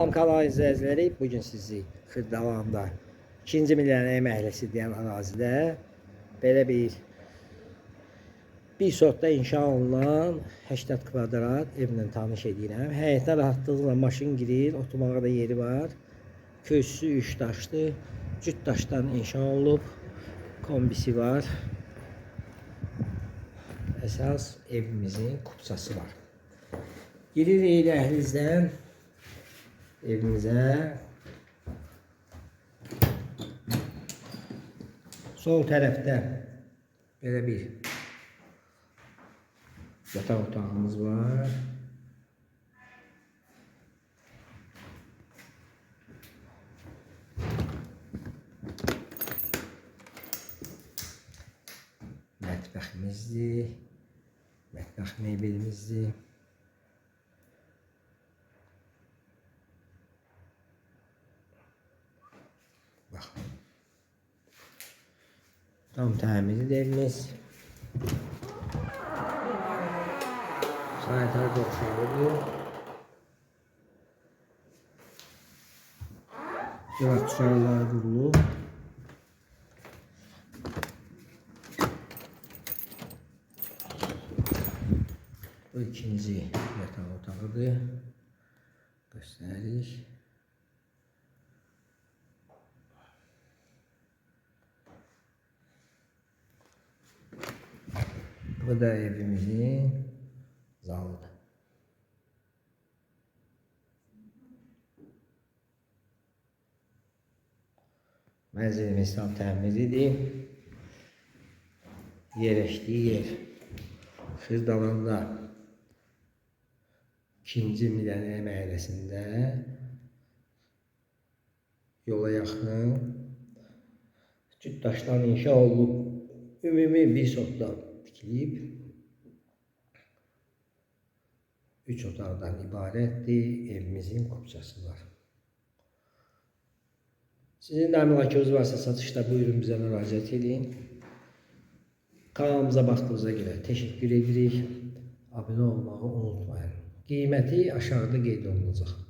Salam kanal izləyiciləri, bu gün sizi Xırdalanda 2-ci millənin məhəlləsi deyən ərazidə belə bir bir sotda inşa olunan 80 kvadrat evlə tanış edirəm. Həyətə rahatlıqla maşın girir, oturmağa da yeri var. Köşkü 3 daşlı, cüt daşdan inşa olunub. Kombisi var. Əsas evimizin kupçası var. Giririk dəhlizdən evimize. Sol tərəfdə belə bir yataq otağımız var. Mətbəximizdir. Mətbəx mebelimizdir. Tam təmiri evimiz. Sanitar oxşarıdır. Yaratçılarlar qurulub. Bu ikinci yataq otağıdır. Göstəririk. Bu da evimizin zalıdır. Mənzilimiz tam təmizlidir. Yerləşdiyi yer Xırdalanda 2-ci Milləniyə məhəlləsində yola yaxın cüt daşdan inşa olunub. Ümumi bir sotdan tikilib. Üç otaqdan ibarətdir. Evimizin kupçası var. Sizin də əmlakınız varsa satışda buyurun bizə müraciət edin. Kanalımıza baxdığınıza görə təşəkkür edirik. Abunə olmağı unutmayın. Qiyməti aşağıda qeyd olunacaq.